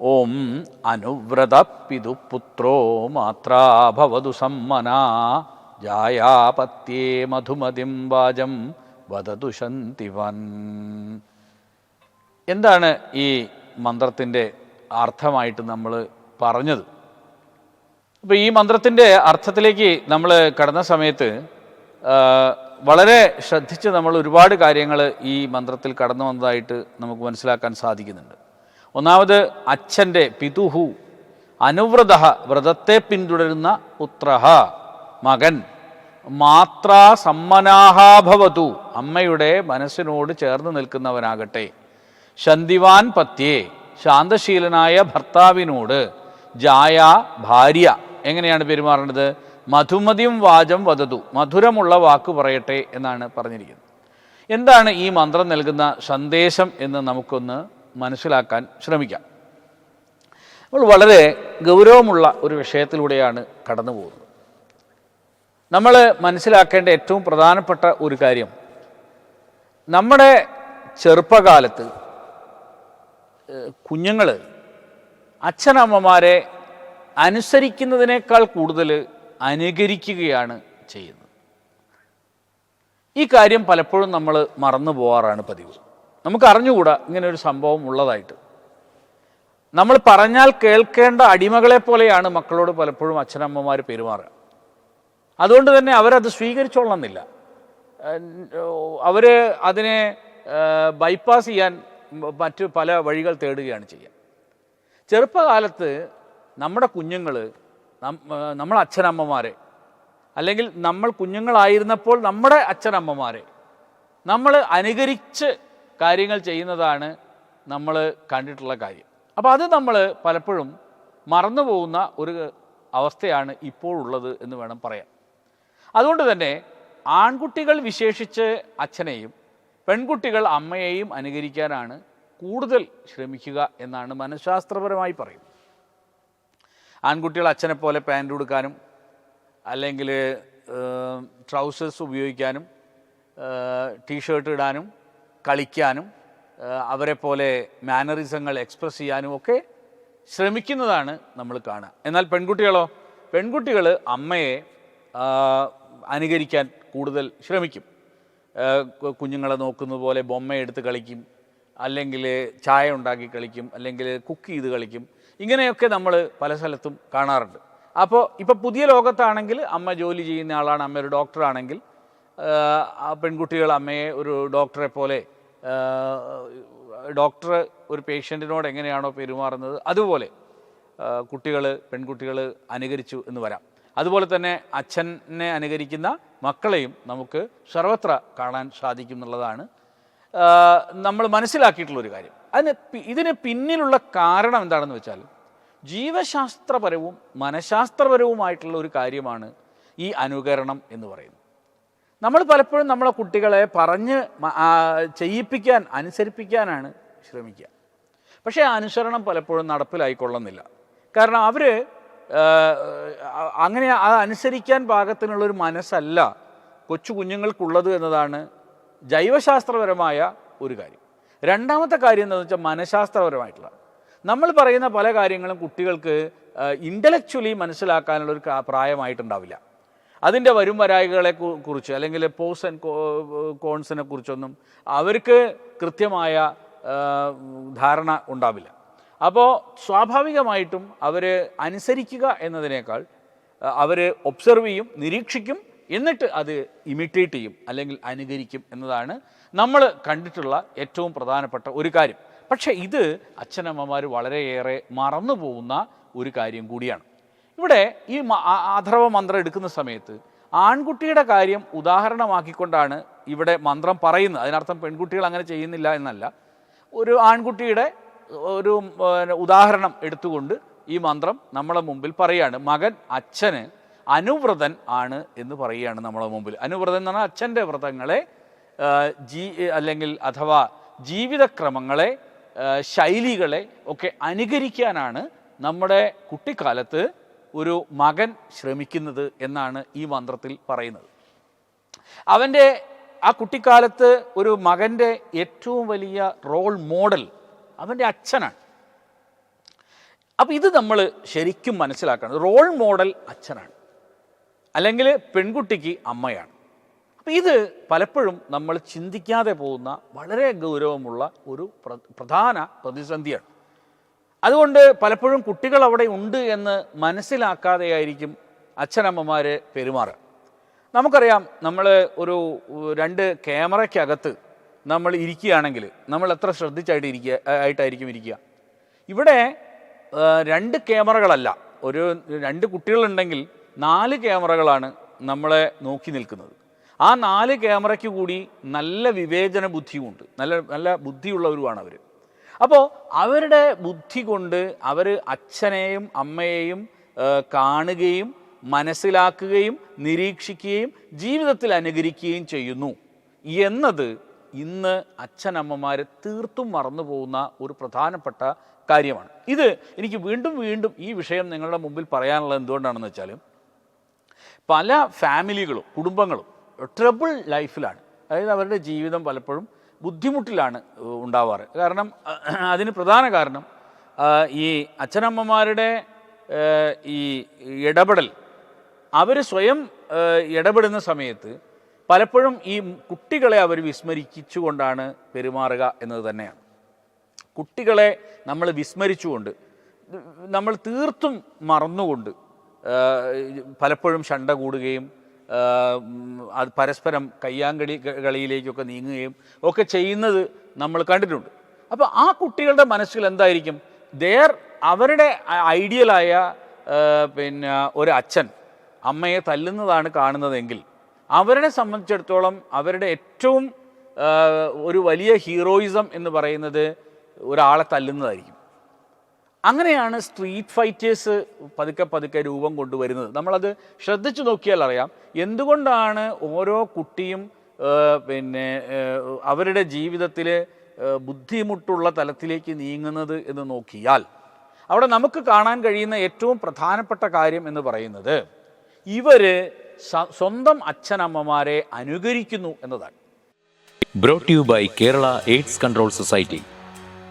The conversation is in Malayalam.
ഓം അനുവ്രത പിതുപുത്രോ പുത്രോ മാത്രാഭവതു സമ്മനാ ജായാപത്യേ മധുമതിം വാചം വദതു ശന്തിവൻ. എന്താണ് ഈ മന്ത്രത്തിന്റെ അർത്ഥമായിട്ട് നമ്മൾ പറഞ്ഞത്? അപ്പോൾ ഈ മന്ത്രത്തിന്റെ അർത്ഥത്തിലേക്ക് നമ്മൾ കടന്ന സമയത്ത് വളരെ ശ്രദ്ധിച്ച് നമ്മൾ ഒരുപാട് കാര്യങ്ങൾ ഈ മന്ത്രത്തിൽ കടന്നു വന്നതായിട്ട് നമുക്ക് മനസ്സിലാക്കാൻ സാധിക്കുന്നുണ്ട്. ഒന്നാമത് അച്ഛന്റെ പിതുഹു അനുവ്രത വ്രതത്തെ പിന്തുടരുന്ന പുത്രഹ മകൻ. മാത്രാ സമ്മനാഹാഭവതു അമ്മയുടെ മനസ്സിനോട് ചേർന്ന് നിൽക്കുന്നവനാകട്ടെ. ശന്തിവാൻ പത്യേ ശാന്തശീലനായ ഭർത്താവിനോട് ജായ ഭാര്യ എങ്ങനെയാണ് പെരുമാറേണ്ടത്? മധുമതിയും വാചം വധതു മധുരമുള്ള വാക്ക് പറയട്ടെ എന്നാണ് പറഞ്ഞിരിക്കുന്നത്. എന്താണ് ഈ മന്ത്രം നൽകുന്ന സന്ദേശം എന്ന് നമുക്കൊന്ന് മനസ്സിലാക്കാൻ ശ്രമിക്കാം. നമ്മൾ വളരെ ഗൗരവമുള്ള ഒരു വിഷയത്തിലൂടെയാണ് കടന്നു പോകുന്നത്. നമ്മൾ മനസ്സിലാക്കേണ്ട ഏറ്റവും പ്രധാനപ്പെട്ട ഒരു കാര്യം നമ്മുടെ ചെറുപ്പകാലത്ത് കുഞ്ഞുങ്ങൾ അച്ഛനമ്മമാരെ അനുസരിക്കുന്നതിനേക്കാൾ കൂടുതൽ അനുകരിക്കുകയാണ് ചെയ്യുന്നത്. ഈ കാര്യം പലപ്പോഴും നമ്മൾ മറന്നു പോകാറാണ് പതിവ്. നമുക്ക് അറിഞ്ഞുകൂടാ ഇങ്ങനെ ഒരു സംഭവം ഉള്ളതായിട്ട്. നമ്മൾ പറഞ്ഞാൽ കേൾക്കേണ്ട അടിമകളെ പോലെയാണ് മക്കളോട് പലപ്പോഴും അച്ഛനമ്മമാർ പെരുമാറുക. അതുകൊണ്ട് തന്നെ അവരത് സ്വീകരിച്ചോളണമെന്നില്ല. അവർ അതിനെ ബൈപ്പാസ് ചെയ്യാൻ മറ്റ് പല വഴികൾ തേടുകയാണ് ചെയ്യുക. ചെറുപ്പകാലത്ത് നമ്മുടെ കുഞ്ഞുങ്ങൾ നമ്മളെ അച്ഛനമ്മമാരെ അല്ലെങ്കിൽ നമ്മൾ കുഞ്ഞുങ്ങളായിരുന്നപ്പോൾ നമ്മുടെ അച്ഛനമ്മമാരെ നമ്മൾ അനുകരിച്ച് കാര്യങ്ങൾ ചെയ്യുന്നതാണ് നമ്മൾ കണ്ടിട്ടുള്ള കാര്യം. അപ്പോൾ അത് നമ്മൾ പലപ്പോഴും മറന്നു പോകുന്ന ഒരു അവസ്ഥയാണ് ഇപ്പോഴുള്ളത് എന്ന് വേണം പറയാൻ. അതുകൊണ്ട് തന്നെ ആൺകുട്ടികൾ വിശേഷിച്ച് അച്ഛനെയും പെൺകുട്ടികൾ അമ്മയെയും അനുകരിക്കാനാണ് കൂടുതൽ ശ്രമിക്കുക എന്നാണ് മനഃശാസ്ത്രപരമായി പറയുന്നത്. ആൺകുട്ടികൾ അച്ഛനെ പോലെ പാന്റ് ഉടുക്കാനും അല്ലെങ്കിൽ ട്രൗസേഴ്സ് ഉപയോഗിക്കാനും ടീഷർട്ട് ഇടാനും കളിക്കാനും അവരെ പോലെ മാനറിസങ്ങൾ എക്സ്പ്രസ് ചെയ്യാനും ഒക്കെ ശ്രമിക്കുന്നതാണ് നമ്മൾ കാണുക. എന്നാൽ പെൺകുട്ടികളോ പെൺകുട്ടികൾ അമ്മയെ അനുകരിക്കാൻ കൂടുതൽ ശ്രമിക്കും. കുഞ്ഞുങ്ങളെ നോക്കുന്നത് പോലെ ബൊമ്മയെടുത്ത് കളിക്കും അല്ലെങ്കിൽ ചായ ഉണ്ടാക്കി കളിക്കും അല്ലെങ്കിൽ കുക്ക് ചെയ്ത് കളിക്കും. ഇങ്ങനെയൊക്കെ നമ്മൾ പല സ്ഥലത്തും കാണാറുണ്ട്. അപ്പോൾ ഇപ്പോൾ പുതിയ ലോകത്താണെങ്കിൽ അമ്മ ജോലി ചെയ്യുന്ന ആളാണ് അമ്മ ഒരു ഡോക്ടറാണെങ്കിൽ പെൺകുട്ടികൾ അമ്മയെ ഒരു ഡോക്ടറെ പോലെ ഡോക്ടർ ഒരു പേഷ്യന്റിനോട് എങ്ങനെയാണോ പെരുമാറുന്നത് അതുപോലെ കുട്ടികൾ പെൺകുട്ടികൾ അനുകരിച്ചു എന്ന് വരാം. അതുപോലെ തന്നെ അച്ഛനെ അനുകരിക്കുന്ന മക്കളെയും നമുക്ക് സർവത്ര കാണാൻ സാധിക്കും എന്നുള്ളതാണ്. നമ്മൾ മനസ്സിലാക്കിയിട്ടുള്ളൊരു കാര്യം. അതിന് ഇതിന് പിന്നിലുള്ള കാരണം എന്താണെന്ന് വെച്ചാൽ ജീവശാസ്ത്രപരവും മനഃശാസ്ത്രപരവുമായിട്ടുള്ള ഒരു കാര്യമാണ് ഈ അനുകരണം എന്ന് പറയുന്നത്. നമ്മൾ പലപ്പോഴും നമ്മളെ കുട്ടികളെ പറഞ്ഞ് ചെയ്യിപ്പിക്കാൻ അനുസരിപ്പിക്കാനാണ് ശ്രമിക്കുക. പക്ഷേ അനുസരണം പലപ്പോഴും നടപ്പിലായിക്കൊള്ളുന്നില്ല. കാരണം അവർ അങ്ങനെ അത് അനുസരിക്കാൻ പാകത്തിനുള്ളൊരു മനസ്സല്ല കൊച്ചു കുഞ്ഞുങ്ങൾക്കുള്ളത് എന്നതാണ് ജൈവശാസ്ത്രപരമായ ഒരു കാര്യം. രണ്ടാമത്തെ കാര്യം എന്താണെന്ന് വെച്ചാൽ മനഃശാസ്ത്രപരമായിട്ടുള്ള. നമ്മൾ പറയുന്ന പല കാര്യങ്ങളും കുട്ടികൾക്ക് ഇന്റലക്ച്വലി മനസ്സിലാക്കാനുള്ളൊരു പ്രായമായിട്ടുണ്ടാവില്ല. അതിന്റെ വരും വരായികളെ കുറിച്ച് അല്ലെങ്കിൽ പോസ് ആൻഡ് കോൺസിനെ കുറിച്ചൊന്നും അവർക്ക് കൃത്യമായ ധാരണ ഉണ്ടാവില്ല. അപ്പോൾ സ്വാഭാവികമായിട്ടും അവർ അനുസരിക്കുക എന്നതിനേക്കാൾ അവർ ഒബ്സർവ് ചെയ്യും നിരീക്ഷിക്കും എന്നിട്ട് അത് ഇമിറ്റേറ്റ് ചെയ്യും അല്ലെങ്കിൽ അനുകരിക്കും എന്നതാണ് നമ്മൾ കണ്ടിട്ടുള്ള ഏറ്റവും പ്രധാനപ്പെട്ട ഒരു കാര്യം. പക്ഷേ ഇത് അച്ഛനമ്മമാർ വളരെയേറെ മറന്നു പോകുന്ന ഒരു കാര്യം കൂടിയാണ്. ഇവിടെ ഈ അഥർവ മന്ത്രം എടുക്കുന്ന സമയത്ത് ആൺകുട്ടിയുടെ കാര്യം ഉദാഹരണമാക്കിക്കൊണ്ടാണ് ഇവിടെ മന്ത്രം പറയുന്നത്. അതിനർത്ഥം പെൺകുട്ടികൾ അങ്ങനെ ചെയ്യുന്നില്ല എന്നല്ല. ഒരു ആൺകുട്ടിയുടെ ഒരു ഉദാഹരണം എടുത്തുകൊണ്ട് ഈ മന്ത്രം നമ്മളെ മുമ്പിൽ പറയാണ്. മകൻ അച്ഛന് അനുവ്രതൻ ആണ് എന്ന് പറയുകയാണ് നമ്മളെ മുമ്പിൽ. അനുവ്രതൻ എന്ന് പറഞ്ഞാൽ അച്ഛന്റെ വ്രതങ്ങളെ ജീ അല്ലെങ്കിൽ അഥവാ ജീവിതക്രമങ്ങളെ ശൈലികളെ ഒക്കെ അനുകരിക്കാനാണ് നമ്മുടെ കുട്ടിക്കാലത്ത് ഒരു മകൻ ശ്രമിക്കുന്നത് എന്നാണ് ഈ മന്ത്രത്തിൽ പറയുന്നത്. അവന്റെ ആ കുട്ടിക്കാലത്ത് ഒരു മകന്റെ ഏറ്റവും വലിയ റോൾ മോഡൽ അവന്റെ അച്ഛനാണ്. അപ്പോൾ ഇത് നമ്മൾ ശരിക്കും മനസ്സിലാക്കണം. റോൾ മോഡൽ അച്ഛനാണ്. അല്ലെങ്കിൽ പെൺകുട്ടിക്ക് അമ്മയാണ്. അപ്പം ഇത് പലപ്പോഴും നമ്മൾ ചിന്തിക്കാതെ പോകുന്ന വളരെ ഗൗരവമുള്ള ഒരു പ്രധാന പ്രതിസന്ധിയാണ്. അതുകൊണ്ട് പലപ്പോഴും കുട്ടികൾ അവിടെ ഉണ്ട് എന്ന് മനസ്സിലാക്കാതെയായിരിക്കും അച്ഛനമ്മമാർ പെരുമാറുക. നമുക്കറിയാം നമ്മൾ ഒരു രണ്ട് ക്യാമറയ്ക്കകത്ത് നമ്മൾ ഇരിക്കുകയാണെങ്കിൽ നമ്മൾ എത്ര ശ്രദ്ധിച്ചായിട്ട് ഇരിക്കുക ആയിട്ടായിരിക്കും ഇരിക്കുക. ഇവിടെ രണ്ട് ക്യാമറകളല്ല. ഒരു രണ്ട് കുട്ടികളുണ്ടെങ്കിൽ നാല് ക്യാമറകളാണ് നമ്മളെ നോക്കി നിൽക്കുന്നത്. ആ നാല് ക്യാമറയ്ക്ക് കൂടി നല്ല വിവേചന ബുദ്ധിയുമുണ്ട് നല്ല നല്ല ബുദ്ധിയുള്ളവരുമാണ് അവർ അപ്പോൾ അവരുടെ ബുദ്ധി കൊണ്ട് അവർ അച്ഛനെയും അമ്മയെയും കാണുകയും മനസ്സിലാക്കുകയും നിരീക്ഷിക്കുകയും ജീവിതത്തിൽ അനുകരിക്കുകയും ചെയ്യുന്നു. എന്നത് ഇന്ന് അച്ഛനമ്മമാർ തീർത്തും മറന്നു പോകുന്ന ഒരു പ്രധാനപ്പെട്ട കാര്യമാണ്. ഇത് എനിക്ക് വീണ്ടും വീണ്ടും ഈ വിഷയം നിങ്ങളുടെ മുമ്പിൽ പറയാനുള്ളത് എന്തുകൊണ്ടാണെന്ന് വെച്ചാൽ പല ഫാമിലികളും കുടുംബങ്ങളും ട്രബിൾ ലൈഫിലാണ്. അതായത് അവരുടെ ജീവിതം പലപ്പോഴും ബുദ്ധിമുട്ടിലാണ് ഉണ്ടാവാറ്. കാരണം അതിന് പ്രധാന കാരണം ഈ അച്ഛനമ്മമാരുടെ ഈ ഇടപെടൽ. അവർ സ്വയം ഇടപെടുന്ന സമയത്ത് പലപ്പോഴും ഈ കുട്ടികളെ അവർ വിസ്മരിച്ചുകൊണ്ടാണ് പെരുമാറുക എന്നത് തന്നെയാണ്. കുട്ടികളെ നമ്മൾ വിസ്മരിച്ചുകൊണ്ട് നമ്മൾ തീർത്തും മറന്നുകൊണ്ട് പലപ്പോഴും ശണ്ട കൂടുകയും അത് പരസ്പരം കയ്യാങ്കളി ക- കളിയിലേക്കൊക്കെ നീങ്ങുകയും ഒക്കെ ചെയ്യുന്നത് നമ്മൾ കണ്ടിട്ടുണ്ട്. അപ്പോൾ ആ കുട്ടികളുടെ മനസ്സിൽ എന്തായിരിക്കും? ദേർ അവരുടെ ഐഡിയലായ പിന്നെ ഒരു അച്ഛൻ അമ്മയെ തല്ലുന്നതാണ് കാണുന്നതെങ്കിൽ അവരെ സംബന്ധിച്ചിടത്തോളം അവരുടെ ഏറ്റവും ഒരു വലിയ ഹീറോയിസം എന്ന് പറയുന്നത് ഒരാളെ തല്ലുന്നതായിരിക്കും. അങ്ങനെയാണ് സ്ട്രീറ്റ് ഫൈറ്റേഴ്സ് പതുക്കെ പതുക്കെ രൂപം കൊണ്ടുവരുന്നത്. നമ്മളത് ശ്രദ്ധിച്ചു നോക്കിയാൽ അറിയാം. എന്തുകൊണ്ടാണ് ഓരോ കുട്ടിയും പിന്നെ അവരുടെ ജീവിതത്തിൽ ബുദ്ധിമുട്ടുള്ള തലത്തിലേക്ക് നീങ്ങുന്നത് എന്ന് നോക്കിയാൽ അവിടെ നമുക്ക് കാണാൻ കഴിയുന്ന ഏറ്റവും പ്രധാനപ്പെട്ട കാര്യം എന്ന് പറയുന്നത് ഇവർ സ്വന്തം അച്ഛനമ്മമാരെ അനുകരിക്കുന്നു എന്നതാണ്. Brought you by Kerala AIDS control society